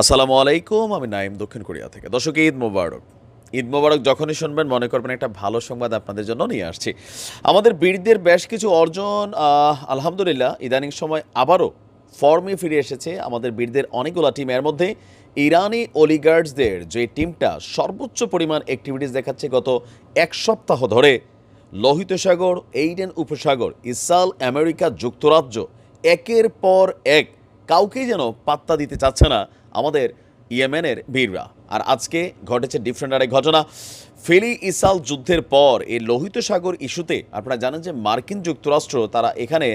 আসসালামু আলাইকুম, আমি নাইম দক্ষিণ কোরিয়া থেকে। দর্শক, ঈদ মোবারক। ঈদ মোবারক যখনই শুনবেন, মনে করবেন একটা ভালো সংবাদ আপনাদের জন্য নিয়ে আসছি। আমাদের বীরদের বেশ কিছু অর্জন আলহামদুলিল্লাহ, ইদানিং সময় আবারও ফর্মে ফিরে এসেছে আমাদের বীরদের অনেকগুলো টিম এর মধ্যে ইরানি অলিগার্ডসদের যে টিমটা সর্বোচ্চ পরিমাণ অ্যাক্টিভিটিস দেখাচ্ছে গত এক সপ্তাহ ধরে। লোহিত সাগর এইডেন উপসাগর, ইসাল আমেরিকা যুক্তরাজ্য, একের পর এক, কাউকেই যেন পাত্তা দিতে চাচ্ছে না। আমাদের ইয়েমেনের বীররা। আর আজকে ঘটেছে ডিফারেন্ট আরেক ঘটনা। ফেলি ইসাল যুদ্ধের পর এই লোহিত সাগর ইস্যুতে আপনারা জানেন যে মার্কিন যুক্তরাষ্ট্র তারা এখানে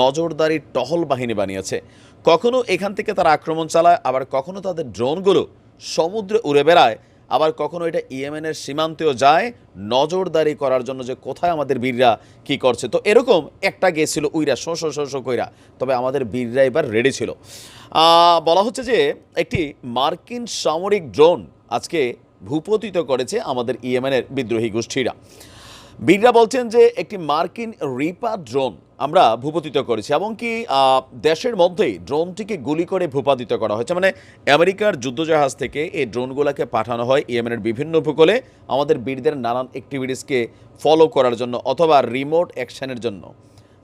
নজরদারি টহল বাহিনী বানিয়েছে। কখনো এখান থেকে তারা আক্রমণ চালায়, আবার কখনো তাদের ড্রোনগুলো সমুদ্রে উড়ে বেড়ায়। আবার কখনো এটা ইয়েমেনের সীমান্তেও যায়, নজরদারি করার জন্য যে কোথায় আমাদের বীররা কি করছে। তো এরকম একটা গেছিল উইরা, শো শো শো কইরা। তবে আমাদের বীররা এবার রেডি ছিল। বলা হচ্ছে যে একটি মার্কিন সামরিক ড্রোন আজকে ভূপতিত করেছে আমাদের ইয়েমেনের বিদ্রোহী গোষ্ঠীরা। বীররা বলছেন যে একটি মার্কিন রিপার ড্রোন আমরা ভূপতিত করেছি, এমনকি দেশের মধ্যেই ড্রোনটিকে গুলি করে ভূপাতিত করা হয়েছে। মানে আমেরিকার যুদ্ধজাহাজ থেকে এই ড্রোনগুলোকে পাঠানো হয় ইয়েমেনের বিভিন্ন উপকূলে আমাদের বীরদের নানান অ্যাক্টিভিটিসকে ফলো করার জন্য অথবা রিমোট অ্যাকশানের জন্য।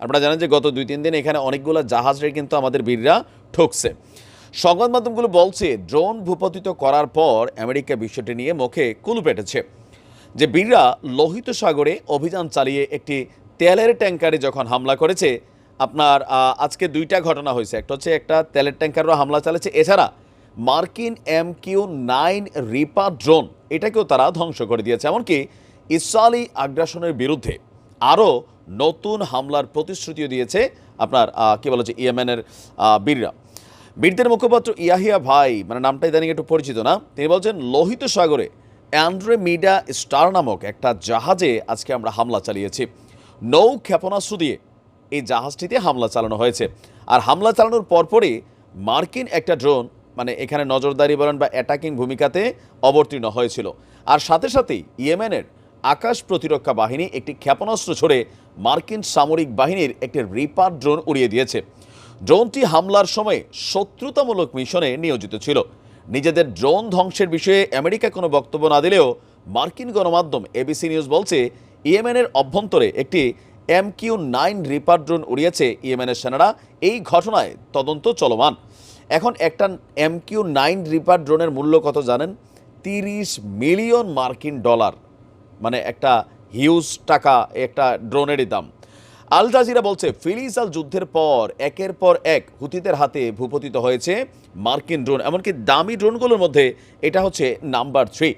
আপনারা জানেন যে গত দুই, তিন দিন এখানে অনেকগুলো জাহাজরে কিন্তু আমাদের বীররা ঠকছে। সংবাদ মাধ্যমগুলো বলছে, ড্রোন ভূপতিত করার পর আমেরিকা বিষয়টি নিয়ে মুখে কুলু পেটেছে। যে বীররা লোহিত সাগরে অভিযান চালিয়ে একটি তেলের ট্যাঙ্কারে যখন হামলা করেছে, আপনার আজকে দুইটা ঘটনা হয়েছে। একটা হচ্ছে একটা তেলের ট্যাঙ্কারও হামলা চালিয়েছে এছাড়া মার্কিন M Q nine reaper drone, এটাকেও তারা ধ্বংস করে দিয়েছে। এমনকি ইসরায়েলি আগ্রাসনের বিরুদ্ধে আরও নতুন হামলার প্রতিশ্রুতিও দিয়েছে আপনার কি বলা হচ্ছে ইয়েমেনের বীররা। বীরদের মুখপাত্র ইয়াহিয়া ভাই মানে নামটা ইদানিং একটু পরিচিত না, তিনি বলছেন, লোহিত সাগরে অ্যান্ড্রে মিডা স্টার নামক একটা জাহাজে আজকে আমরা হামলা চালিয়েছি। নৌ ক্ষেপণাস্ত্র দিয়ে এই জাহাজটিতে হামলা চালানো হয়েছে। আর হামলা চালানোর পরপরই মার্কিন একটা ড্রোন মানে এখানে নজরদারি বলেন বা অ্যাটাকিং ভূমিকাতে অবতীর্ণ হয়েছিল। আর সাথে সাথেই ইয়েমেনের আকাশ প্রতিরক্ষা বাহিনী একটি ক্ষেপণাস্ত্র ছড়ে মার্কিন সামরিক বাহিনীর একটি রিপার ড্রোন উড়িয়ে দিয়েছে। ড্রোনটি হামলার সময় শত্রুতামূলক মিশনে নিয়োজিত ছিল। নিজেদের ড্রোন ধ্বংসের বিষয়ে আমেরিকা কোনো বক্তব্য না দিলেও মার্কিন গণমাধ্যম এবিসি নিউজ বলছে, ইয়েমেনের অভ্যন্তরে একটি M Q nine reaper drone উড়িয়েছে ইয়েমেনের সেনারা। এই ঘটনায় তদন্ত চলমান। এখন একটা এম কিউ নাইন রিপার ড্রোনের মূল্য কত জানেন? তিরিশ মিলিয়ন মার্কিন ডলার। মানে একটা হিউজ টাকা, একটা ড্রোনেরই দাম। আল জাজিরা বলছে ফিলিসাল যুদ্ধের পর, একের পর এক হুতিদের হাতে ভূপতিত হয়েছে মার্কিন ড্রোন, এমনকি দামি ড্রোনগুলোর মধ্যে এটা হচ্ছে নাম্বার থ্রি।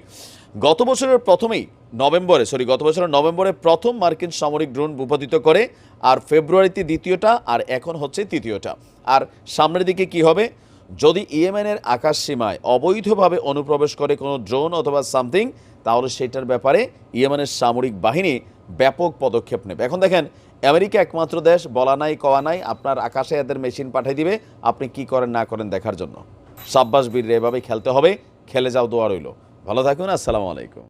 গত বছরের প্রথমেই নভেম্বরে, সরি, গত বছরের নভেম্বরে প্রথম মার্কিন সামরিক ড্রোন ভূপতিত করে, আর ফেব্রুয়ারিতে দ্বিতীয়টা, আর এখন হচ্ছে তৃতীয়টা। আর সামনের দিকে কি হবে? যদি ইয়েমেনের আকাশ সীমায় অবৈধভাবে অনুপ্রবেশ করে কোনো ড্রোন অথবা সামথিং, তাহলে সেটার ব্যাপারে ইয়েমেনের সামরিক বাহিনী ব্যাপক পদক্ষেপ নেবে। এখন দেখেন আমেরিকা একমাত্র দেশ, বলা নাই, কওয়া নাই, আপনার আকাশে এদের মেশিন পাঠিয়ে দিবে, আপনি কি করেন, না করেন দেখার জন্য। সাব্বাস বীর এভাবে খেলতে হবে, খেলে যাও, দোয়া রইল। ভালো থাকুন, আসসালামু আলাইকুম।